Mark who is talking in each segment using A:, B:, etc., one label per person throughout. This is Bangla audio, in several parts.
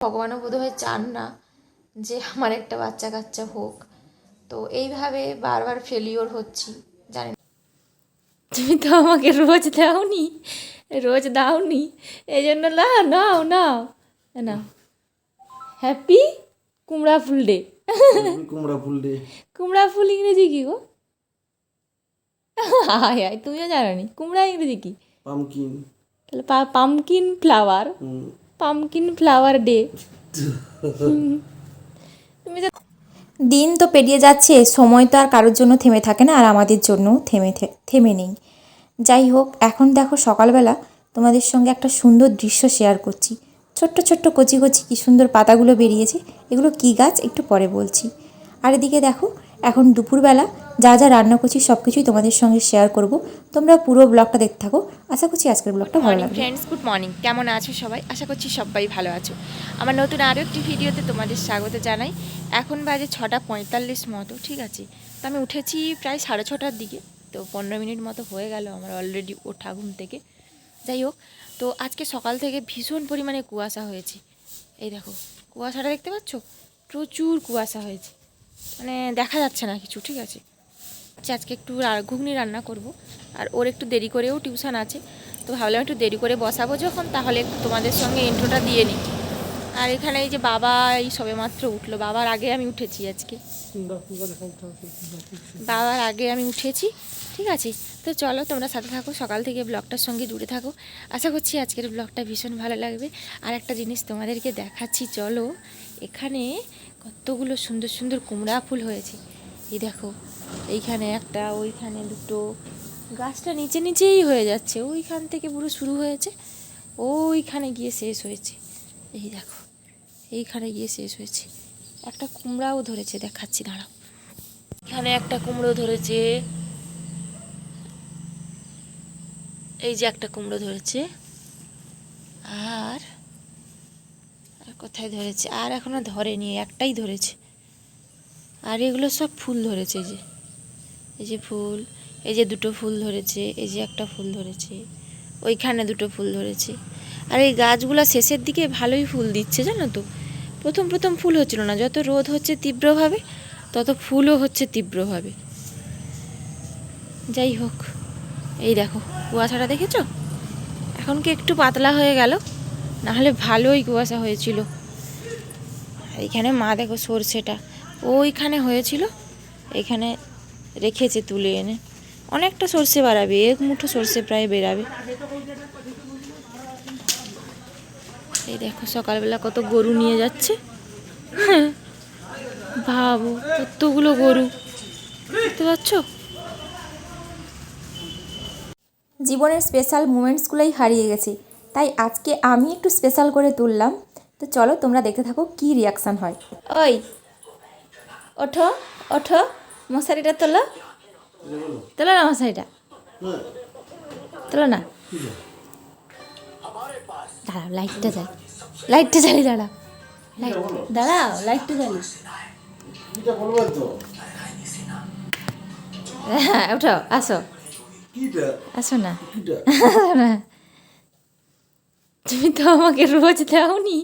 A: ভগবানও বোধহয় চান না যে আমার একটা বাচ্চা কাচ্চা হোক। তো এইভাবে বারবার ফেলিওর হচ্ছি জানেন তুমি তো আমাকে রোজ দাওনি রোজ দাওনি। এই জন্য না নাও নাও। না। হ্যাপি কুমড়া ফুল ডে
B: কুমড়া ফুল ডে
A: কুমড়া ফুল ইংরেজি কি গো? হায় হায় তুমিও জানো নি কুমড়া ইংরেজি কি?
B: পামকিন
A: তাহলে pumpkin flower pumpkin flower day তুমি তো
C: দিন তো পেরিয়ে যাচ্ছে, সময় তো আর কারোর জন্য থেমে থাকে না আর আমাদের জন্য থেমে থেমে নেই। যাই হোক, এখন দেখো সকালবেলা তোমাদের সঙ্গে একটা সুন্দর দৃশ্য শেয়ার করছি। ছোট্ট ছোট্ট কচি কচি কী সুন্দর পাতাগুলো বেরিয়েছে, এগুলো কী গাছ একটু পরে বলছি। আর এদিকে দেখো এখন দুপুরবেলা যা যা রান্না করছি সব কিছুই তোমাদের সঙ্গে শেয়ার করব। তোমরা পুরো ব্লগটা দেখতে থাকো। আশা করছি আজকের ব্লগটা ভালো লাগবে।
A: ফ্রেন্ডস গুড মর্নিং কেমন আছো সবাই? আশা করছি সবাই ভালো আছো। আমার নতুন আরও একটি ভিডিওতে তোমাদের স্বাগত জানাই। এখন বাজে ছটা পঁয়তাল্লিশ মতো ঠিক আছে? তো আমি উঠেছি প্রায় সাড়ে ছটার দিকে। তো পনেরো মিনিট মতো হয়ে গেল আমার অলরেডি ওঠা ঘুম থেকে। যাই হোক তো আজকে সকাল থেকে ভীষণ পরিমাণে কুয়াশা হয়েছে। এই দেখো কুয়াশাটা দেখতে পাচ্ছ? প্রচুর কুয়াশা হয়েছে। মানে দেখা যাচ্ছে না কিছু, ঠিক আছে? আজকে একটু ঘুগনি রান্না করব। আর ওর একটু দেরি করেও টিউশন আছে। তো ভাবলাম একটু দেরি করে বসাবো যখন, তাহলে একটু তোমাদের সঙ্গে ইন্ট্রোটা দিয়ে নিই। আর এখানে এই যে বাবা, এই সবে মাত্র উঠল। বাবার আগে আমি উঠেছি আজকে। বাবার আগে আমি উঠেছি, ঠিক আছে? তো চলো, তোমরা সাথে থাকো, সকাল থেকে ব্লগটার সঙ্গে জুড়ে থাকো। আশা করছি আজকের ব্লগটা ভীষণ ভালো লাগবে। আর একটা জিনিস তোমাদেরকে দেখাচ্ছি, চলো। এখানে কতগুলো সুন্দর সুন্দর কুমড়া ফুল হয়েছে। এই দেখো, এইখানে একটা, ওইখানে দুটো। গাছটা নিচে নিচেই হয়ে যাচ্ছে, ওইখান থেকে পুরো শুরু হয়েছে, ওইখানে গিয়ে শেষ হয়েছে। এই দেখো, এইখানে গিয়ে শেষ হয়েছে। একটা কুমড়াও ধরেছে, দেখাচ্ছি, দাঁড়াও। এখানে একটা কুমড়ো ধরেছে। এই যে একটা কুমড়ো ধরেছে। আর কোথায় ধরেছে? আর এখনও ধরেনি, একটাই ধরেছে। আর এগুলো সব ফুল ধরেছে এই যে। এই যে ফুল, এই যে দুটো ফুল ধরেছে, এই যে একটা ফুল ধরেছে, ওইখানে দুটো ফুল ধরেছে। আর এই গাছগুলো শেষের দিকে ভালোই ফুল দিচ্ছে, জানো তো? প্রথম প্রথম ফুল হচ্ছিল না, যত রোদ হচ্ছে তীব্রভাবে, তত ফুলও হচ্ছে তীব্রভাবে। যাই হোক, এই দেখো, কুয়াশাটা দেখেছ? এখন কি একটু পাতলা হয়ে গেল? নাহলে ভালোই কুয়াশা হয়েছিল। এইখানে মা দেখো সর্ষেটা। ওইখানে হয়েছিল এখানে রেখেছে তুলে এনে। অনেকটা সর্ষে বাড়াবে এক মুঠো সর্ষে প্রায় বেরাবে এই দেখো সকালবেলা কত গরু নিয়ে যাচ্ছে। হ্যাঁ, ভাবো কতগুলো গরু। দেখতে পাচ্ছ?
C: জীবনের স্পেশাল মুমেন্টসগুলোই হারিয়ে গেছে। তাই আজকে আমি একটু স্পেশাল করে তুললাম। তো চলো তোমরা দেখতে থাকো কী রিয়াকশান হয়।
A: ওই ওঠো ওঠো মশারিটা তোলো। তোলো না মশারিটা? তোলো না। দাঁড়াও লাইটটা জ্বালি। লাইটটা জ্বালি দাঁড়াও। লাইট দাঁড়াও লাইটটা জ্বালি। হ্যাঁ ওঠো আসো। আসো না। তুমি তো আমাকে রোজ দাওনি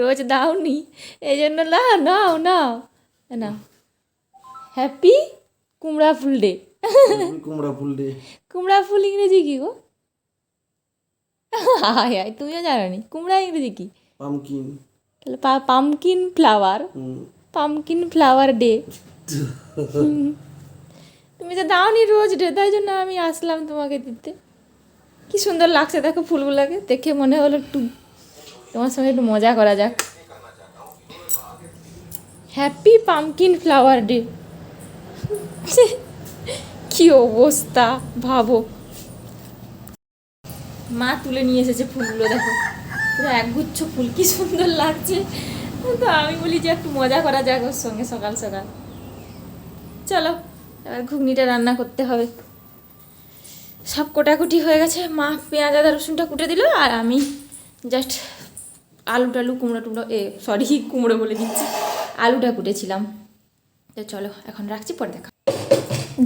A: রোজ দাওনি। এই জন্য না নাও নাও। নাও হ্যাপি কুমড়া ফুল ডে।
B: কুমড়া ফুল ডে।
A: কুমড়া ফুল ইংরেজি কি গো? হায় হায় তুমিও জানো নি কুমড়া ইংরেজি কি?
B: পামকিন।
A: তাহলে pumpkin flower. Pumpkin flower day. তুমি তো দাওনি রোজ ডে তাই জন্য আমি আসলাম তোমাকে দিতে। কি সুন্দর লাগছে, দেখো ফুলগুলোকে। দেখে মনে হলো একটু তোমার সঙ্গে একটু মজা করা যাক। হ্যাপি পামকিন ফ্লাওয়ার ডে কি অবস্থা, ভাবো। মা তুলে নিয়ে এসেছে ফুলগুলো, দেখো। পুরো একগুচ্ছ ফুল, কি সুন্দর লাগছে। তো আমি বলি যে একটু মজা করা যাক ওর সঙ্গে সকাল সকাল। চলো, এবার ঘুগনিটা রান্না করতে হবে। সব কোটাকুটি হয়ে গেছে। মা পেঁয়াজ, আদা, রসুনটা কুটে দিল আর আমি জাস্ট আলু টালু, কুমড়ো টুমড়ো, এ সরি কুমড়ো বলে দিচ্ছি, আলুটা কুটেছিলাম। তো চলো, এখন রাখছি, পরে দেখা।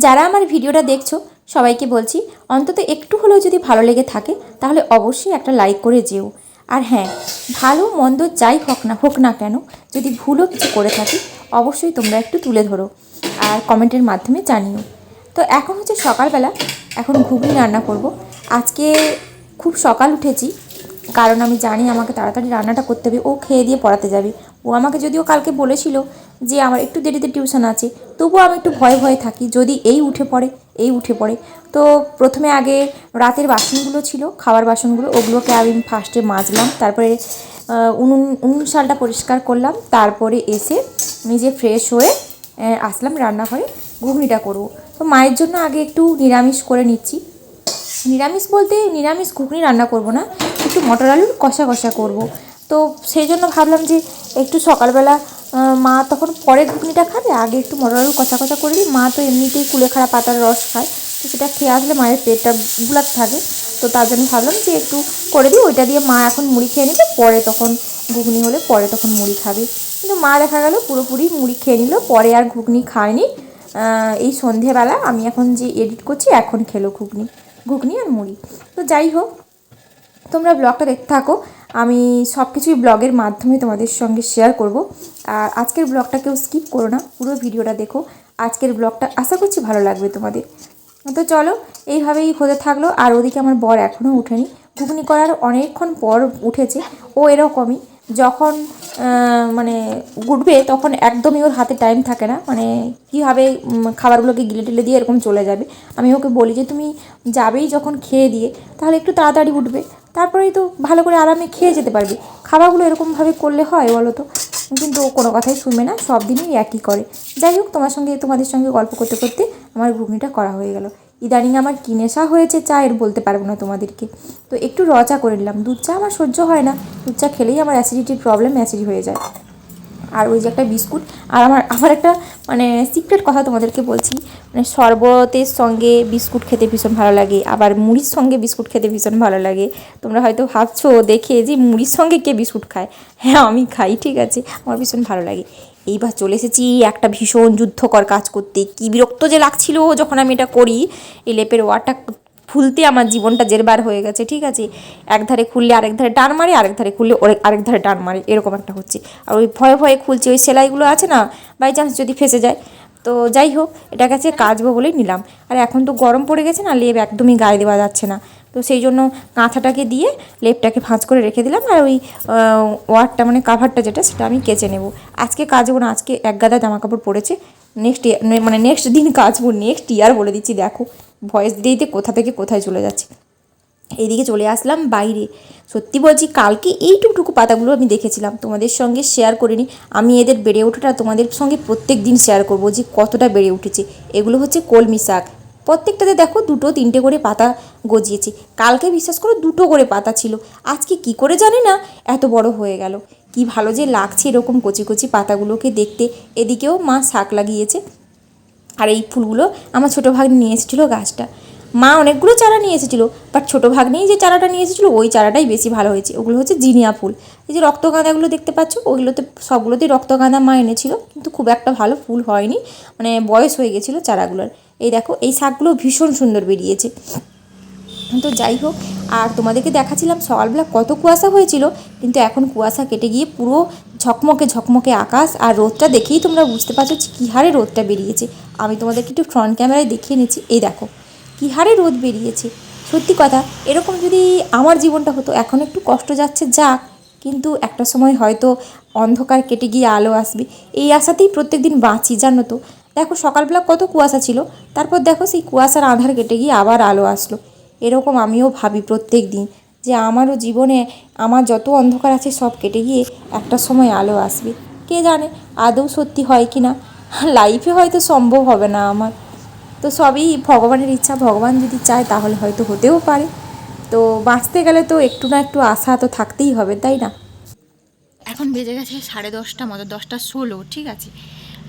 C: যারা আমার ভিডিওটা দেখছ, সবাইকে বলছি, অন্তত একটু হলেও যদি ভালো লেগে থাকে, তাহলে অবশ্যই একটা লাইক করে যেও।
A: আর হ্যাঁ ভালো, মন্দ যাই হোক না হোক না কেন, যদি ভুলও কিছু করে থাকি, অবশ্যই তোমরা একটু তুলে ধরো, আর কমেন্টের মাধ্যমে জানিও। তো এখন হচ্ছে সকালবেলা এখন ঘুগনি রান্না করব। আজকে খুব সকাল উঠেছি, কারণ আমি জানি আমাকে তাড়াতাড়ি রান্নাটা করতে হবে। ও খেয়ে দিয়ে পড়াতে যাবে। ও আমাকে যদিও কালকে বলেছিল যে আমার একটু দেরিতে টিউশন আছে, তবুও আমি একটু ভয়ে ভয়ে থাকি, যদি এই উঠে পড়ে, এই উঠে পড়ে। তো প্রথমে আগে রাতের বাসনগুলো ছিল, খাওয়ার বাসনগুলো, ওগুলোকে আমি ফার্স্টে মাজলাম, তারপরে উনুন উনুন শালটা পরিষ্কার করলাম, তারপরে এসে নিজে ফ্রেশ হয়ে আসলাম রান্নাঘরে, ঘুগনিটা করব। তো মায়ের জন্য আগে একটু নিরামিষ করে নিচ্ছি। নিরামিষ বলতে নিরামিষ ঘুগনি রান্না করব না, একটু মটর আলুর কষা কষা করব। তো সেই জন্য ভাবলাম যে একটু সকালবেলা মা তখন পরে ঘুগনিটা খাবে, আগে একটু মটর আলুর কষা কষা করে দিই মা তো এমনিতেই কুলেখাড়া পাতার রস খায়, তো সেটা খেয়ে আসলে মায়ের পেটটা গুলাতে থাকে। তো তার জন্য ভাবলাম যে একটু করে দিই, ওইটা দিয়ে মা এখন মুড়ি খেয়ে নেবে পরে তখন ঘুগনি হলে পরে তখন মুড়ি খাবে। কিন্তু মা দেখা গেল পুরোপুরি মুড়ি খেয়ে নিল, পরে আর ঘুগনি খায়নি। এই সন্ধেবেলা আমি এখন যে এডিট করছি, এখন খেলো ঘুগনি। ঘুগনি আর মুড়ি। তো যাই হোক, তোমরা ব্লগটা দেখতে থাকো। আমি সব কিছুই ব্লগের মাধ্যমে তোমাদের সঙ্গে শেয়ার করব। আর আজকের ব্লগটা কেউ স্কিপ করো না, পুরো ভিডিওটা দেখো। আজকের ব্লগটা আশা করছি ভালো লাগবে তোমাদের। তো চলো, এইভাবেই হতে থাকল। আর ওদিকে আমার বর এখনও উঠেনি। ঘুগনি করার অনেকক্ষণ পর উঠেছে। ও এরকমই, যখন মানে উঠবে, তখন একদমই ওর হাতে টাইম থাকে না। মানে কীভাবে খাবারগুলোকে গিলে টিলে দিয়ে এরকম চলে যাবে। আমি ওকে বলি যে, তুমি যাবেই যখন খেয়ে দিয়ে, তাহলে একটু তাড়াতাড়ি উঠবে। তারপরেই তো ভালো করে আরামে খেয়ে যেতে পারবে। খাবারগুলো এরকমভাবে করলে হয় বলো তো? কিন্তু ও কোনো কথাই শুনবে না, সব দিনই একই করে। যাই হোক, তোমার সঙ্গে, তোমাদের সঙ্গে গল্প করতে করতে আমার ঘুগনিটা করা হয়ে গেল। ইদানিং আমার কি নেশা হয়েছে চায়ের, বলতে পারব না তোমাদেরকে। তো একটু র চা করে নিলাম। দুধ চা আমার সহ্য হয় না। দুধ চা খেলেই আমার অ্যাসিডিটির প্রবলেম অ্যাসিড হয়ে যায়। আর ওই যে একটা বিস্কুট, আর আমার আমার একটা মানে সিক্রেট কথা তোমাদেরকে বলছি। মানে শরবতের সঙ্গে বিস্কুট খেতে ভীষণ ভালো লাগে। আবার মুড়ির সঙ্গে বিস্কুট খেতে ভীষণ ভালো লাগে। তোমরা হয়তো ভাবছ, দেখে যে মুড়ির সঙ্গে কে বিস্কুট খায়? হ্যাঁ আমি খাই, ঠিক আছে। আমার ভীষণ ভালো লাগে। এইবার চলে এসেছি একটা ভীষণ যুদ্ধকর কাজ করতে। কী বিরক্ত যে লাগছিল যখন আমি এটা করি। এই লেপের ওয়ারটা খুলতে আমার জীবনটা জেরবার হয়ে গেছে, ঠিক আছে? এক ধারে খুললে আরেক ধারে টান মারে, আরেক ধারে খুললে আরেক ধারে টান মারে, এরকম একটা হচ্ছে। আর ওই ভয়ে ভয়ে খুলছে, ওই সেলাইগুলো আছে না, বাই চান্স যদি ফেসে যায়। তো যাই হোক, এটা কাছে কাচবো বলেই নিলাম। আর এখন তো গরম পড়ে গেছে না, লেপ একদমই গায়ে দেওয়া যাচ্ছে না। তো সেই জন্য কাঁথাটাকে দিয়ে লেপটাকে ভাঁজ করে রেখে দিলাম আর ওই ওয়ারটা মানে কাভারটা যেটা সেটা আমি কেচে নেব। আজকে কাচবো না, আজকে এক গাদা জামা কাপড় পরেছে। নেক্সট ইয়ার মানে নেক্সট দিন কাচবো নেক্সট ইয়ার বলে দিচ্ছি, দেখো। ভয়েস দিতে কোথা থেকে কোথায় চলে যাচ্ছে। এইদিকে চলে আসলাম বাইরে। সত্যি বলছি, কালকে এই টুকটুকু পাতাগুলো আমি দেখেছিলাম। তোমাদের সঙ্গে শেয়ার করিনি। আমি এদের বেড়ে ওঠাটা তোমাদের সঙ্গে প্রত্যেক দিন শেয়ার করব যে কতটা বেড়ে উঠেছে। এগুলো হচ্ছে কলমি শাক। প্রত্যেকটাতে দেখো দুটো তিনটে করে পাতা গজিয়েছে। কালকে বিশ্বাস করো দুটো করে পাতা ছিল। আজকে কি করে জানি না, এত বড় হয়ে গেল। কি ভালো যে লাগছে এরকম কচি কচি পাতাগুলোকে দেখতে। এদিকেও মা শাক লাগিয়েছে। আর এই ফুলগুলো আমার ছোটো ভাগ্নি নিয়ে এসেছিল গাছটা। মা অনেকগুলো চারা নিয়ে এসেছিল বাট ছোটো ভাগ্নেই যে চারাটা নিয়ে এসেছিল, ওই চারাটাই বেশি ভালো হয়েছে। ওগুলো হচ্ছে জিনিয়া ফুল। এই যে রক্তগাঁদাগুলো দেখতে পাচ্ছ, ওইগুলোতে সবগুলোতেই রক্তগাঁদা মা এনেছিল, কিন্তু খুব একটা ভালো ফুল হয়নি। মানে বয়স হয়ে গেছিল চারাগুলোর। এই দেখো, এই শাকগুলো ভীষণ সুন্দর বেরিয়েছে। তো যাই হোক, আর তোমাদেরকে দেখাচ্ছিলাম, সকালবেলা কত কুয়াশা হয়েছিল, কিন্তু এখন কুয়াশা কেটে গিয়ে পুরো ঝকমকে ঝকমকে আকাশ, আর রোদটা দেখেই তোমরা বুঝতে পারছ কী হারে রোদটা বেরিয়েছে। আমি তোমাদেরকে একটু ফ্রন্ট ক্যামেরায় দেখিয়ে নিচ্ছি, এই দেখো, কী হারে রোদ বেরিয়েছে। সত্যি কথা, এরকম যদি আমার জীবনটা হতো, এখন একটু কষ্ট যাচ্ছে যাক, কিন্তু একটা সময় হয়তো অন্ধকার কেটে গিয়ে আলো আসবে। এই আশাতেই প্রত্যেক দিন বাঁচি, জানো তো। দেখো সকালবেলা কত কুয়াশা ছিল। তারপর দেখো সেই কুয়াশার আধার কেটে গিয়ে আবার আলো আসলো। এরকম আমিও ভাবি প্রত্যেক দিন যে আমারও জীবনে আমার যত অন্ধকার আছে সব কেটে গিয়ে একটা সময় আলো আসবে। কে জানে আদৌ সত্যি হয় কি না? লাইফে হয়তো সম্ভব হবে না আমার। তো সবই ভগবানের ইচ্ছা, ভগবান যদি চায় তাহলে হয়তো হতেও পারে। তো বাঁচতে গেলে তো একটু না একটু আশা তো থাকতেই হবে, তাই না?
B: এখন বেজে গেছে সাড়ে দশটা, মতো দশটা ষোলো, ঠিক আছে?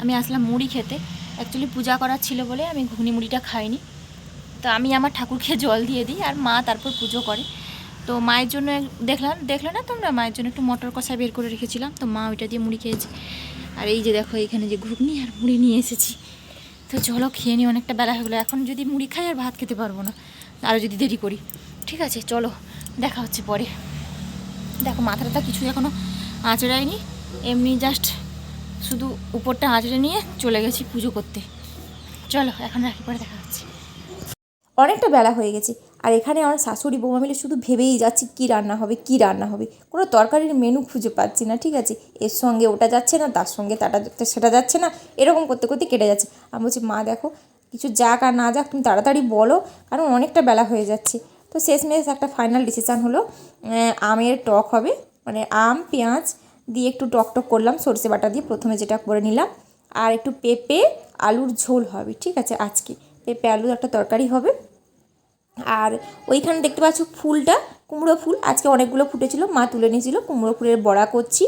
B: আমি আসলাম মুড়ি খেতে। অ্যাকচুয়ালি পূজা করার ছিল বলে আমি ঘুগনি মুড়িটা খাইনি। তো আমি আমার ঠাকুরকে জল দিয়ে দিই আর মা তারপর পুজো করে। তো মায়ের জন্য দেখলাম দেখলে না তোমরা? মায়ের জন্য একটু মটর কষা বের করে রেখেছিলাম। তো মা ওইটা দিয়ে মুড়ি খেয়েছে। আর এই যে দেখো, এখানে যে ঘুগনি আর মুড়ি নিয়ে এসেছি। তো চলো খেয়ে নিই, অনেকটা বেলা হয়ে গেলো। এখন যদি মুড়ি খাই আর ভাত খেতে পারব না। আরও যদি দেরি করি। ঠিক আছে, চলো। দেখা হচ্ছে পরে।
A: দেখো, মাথাটা কিছু এখনও আঁচড়ায়নি। এমনি জাস্ট শুধু উপরটা আঁচড়ে নিয়ে চলে গেছি পুজো করতে। চলো, এখন রাখি, পরে দেখা হচ্ছে।
C: অনেকটা বেলা হয়ে গেছে, আর এখানে আমার শাশুড়ি বৌমা মিলে শুধু ভেবেই যাচ্ছি কী রান্না হবে, কী রান্না হবে। কোনো তরকারির মেনু খুঁজে পাচ্ছি না, ঠিক আছে? এর সঙ্গে ওটা যাচ্ছে না, তার সঙ্গে তাটা, সেটা যাচ্ছে না, এরকম করতে করতে কেটে যাচ্ছে। আমি বলছি, মা, দেখো, কিছু যাক আর না যাক, তুমি তাড়াতাড়ি বলো। কারণ অনেকটা বেলা হয়ে যাচ্ছে। তো শেষমেশ একটা ফাইনাল ডিসিশান হলো আমের টক হবে মানে আম, পেঁয়াজ দিয়ে একটু টক টক করলাম, সর্ষে বাটা দিয়ে প্রথমে যেটা করে নিলাম। আর একটু পেঁপে, আলুর ঝোল হবে, ঠিক আছে, আজকে। পেঁপে, আলুর একটা তরকারি হবে। আর ওইখানে দেখতে পাচ্ছ ফুলটা, কুমড়ো ফুল। আজকে অনেকগুলো ফুটেছিল, মা তুলে নিয়েছিল, কুমড়ো ফুলের বড়া করছি।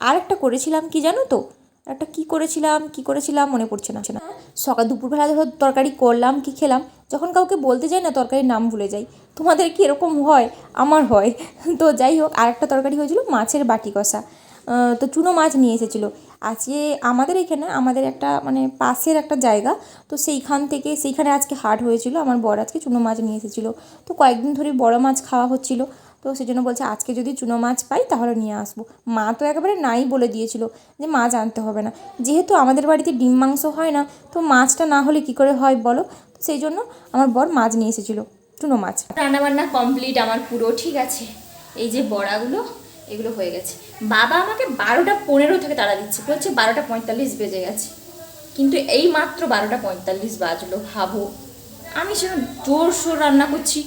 C: আর একটা করেছিলাম কি জানো তো? একটা কি করেছিলাম কি করেছিলাম, মনে পড়ছে না না। সকাল দুপুরবেলা যখন তরকারি করলাম, কি খেলাম? যখন কাউকে বলতে যাই না, তরকারির নাম ভুলে যাই। তোমাদের কি এরকম হয়? আমার হয়। তো যাই হোক আর একটা তরকারি হয়েছিল মাছের বাটি কষা। তো চুনো মাছ নিয়ে এসেছিল। আজকে আমাদের এখানে, আমাদের একটা মানে পাশের একটা জায়গা, তো সেইখান থেকে, সেইখানে আজকে হাট হয়েছিল, আমার বর আজকে চুনো মাছ নিয়ে এসেছিল। তো কয়েকদিন ধরে বড় মাছ খাওয়া হচ্ছিল, তো সেই জন্য বলছে, আজকে যদি চুনো মাছ পাই, তাহলে নিয়ে আসব। মা তো একেবারে নাই বলে দিয়েছিল যে মাছ আনতে হবে না। যেহেতু আমাদের বাড়িতে ডিম মাংস হয় না, তো মাছটা না হলে কী করে হয় বলো? তো সেই জন্য আমার বর মাছ নিয়ে এসেছিল, চুনো মাছ।
A: রান্নাবান্না কমপ্লিট আমার পুরো, ঠিক আছে? এই যে বড়াগুলো, এগুলো হয়ে গেছে। বাবা আমাকে বারোটা পনেরো থেকে তাড়া দিচ্ছে। বলছে বারোটা পঁয়তাল্লিশ বেজে গেছে। কিন্তু এই মাত্র বারোটা পঁয়তাল্লিশ বাজলো ভাবো। আমি সেরকম জোর সোর রান্না করছি।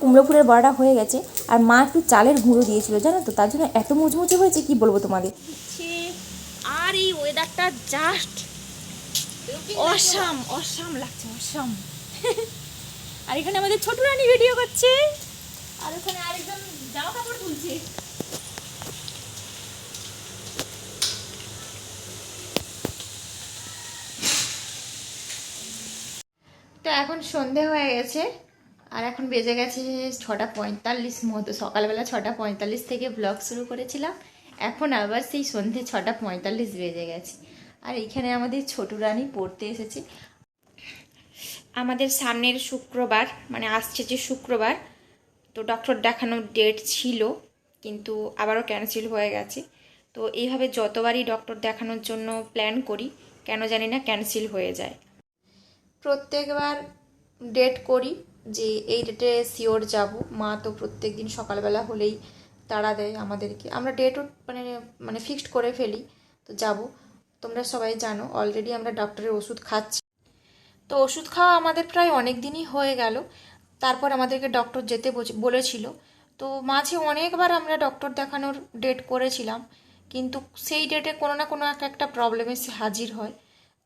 C: কুমড়ো ফুলের বড়াটা হয়ে গেছে আর মা একটু চালের গুঁড়ো দিয়েছিল জানো তো? তার জন্য এত মুচমুচে হয়েছে কি বলব তোমাদের?
A: আর এই ওয়েদারটা জাস্ট অসাম অসাম লাগছে অসাম। আর এখানে আমাদের ছোট রানী ভিডিও করছে। আর ওখানে আরেকজন জামা কাপড় তুলছে। তো এখন সন্ধে হয়ে গেছে। আর এখন বেজে গেছে ছটা পঁয়তাল্লিশ মতো। সকালবেলা ছটা পঁয়তাল্লিশ থেকে ব্লগ শুরু করেছিলাম। এখন আবার সেই সন্ধে ছটা পঁয়তাল্লিশ বেজে গেছে। আর এইখানে আমাদের ছোট রানী পড়তে এসেছে। আমাদের সামনের শুক্রবার মানে আসছে যে শুক্রবার, তো ডক্টর দেখানোর ডেট ছিল, কিন্তু আবারও ক্যান্সেল হয়ে গেছে। তো এইভাবে যতবারই ডক্টর দেখানোর জন্য প্ল্যান করি, কেন জানি না ক্যান্সেল হয়ে যায়। প্রত্যেকবার ডেট করি যে এই ডেটে শিওর যাব। মা তো প্রত্যেক দিন সকালবেলা হলেই তাড়া দেয় আমাদেরকে। আমরা ডেটও মানে মানে ফিক্সড করে ফেলি, তো যাব। তোমরা সবাই জানো অলরেডি আমরা ডক্টরের ওষুধ খাচ্ছি। তো ওষুধ খাওয়া আমাদের প্রায় অনেক দিনই হয়ে গেল। তারপর আমাদেরকে ডক্টর যেতে বলেছিল। তো মাঝে অনেকবার আমরা ডক্টর দেখানোর ডেট করেছিলাম, কিন্তু সেই ডেটে কোনো না কোনো এক, একটা প্রবলেমে সে হাজির হয়।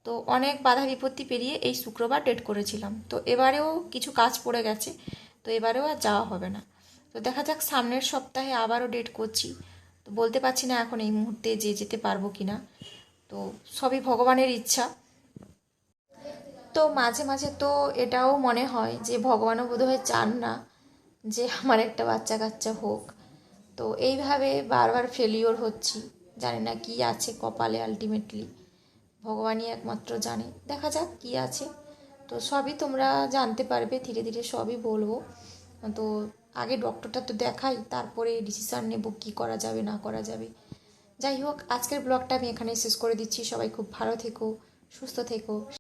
A: তো অনেক বাধা বিপত্তি পেরিয়ে এই শুক্রবার ডেট করেছিলাম। তো এবারেও কিছু কাজ পড়ে গেছে, তো এবারেও আর যাওয়া হবে না। তো দেখা যাক সামনের সপ্তাহে আবারও ডেট করছি। তো বলতে পারছি না এখন এই মুহূর্তে যে যেতে পারব কি না তো সবই ভগবানের ইচ্ছা। তো মাঝে মাঝে তো এটাও মনে হয় যে ভগবানও বোধহয় চান না যে আমার একটা বাচ্চা কাচ্চা হোক। তো এইভাবে বারবার ফেলিওর হচ্ছি। জানি না কি আছে কপালে আলটিমেটলি ভগবানই একমাত্র জানে। দেখা যাক কি আছে। তো সবই তোমরা জানতে পারবে, ধীরে ধীরে সবই বলব। তো আগে ডক্টরটা তো দেখাই, তারপরে ডিসিশান নেব কি করা যাবে, না করা যাবে। যাই হোক, আজকের ব্লগটা আমি এখানে শেষ করে দিচ্ছি। সবাই খুব ভালো থেকো, সুস্থ থেকো।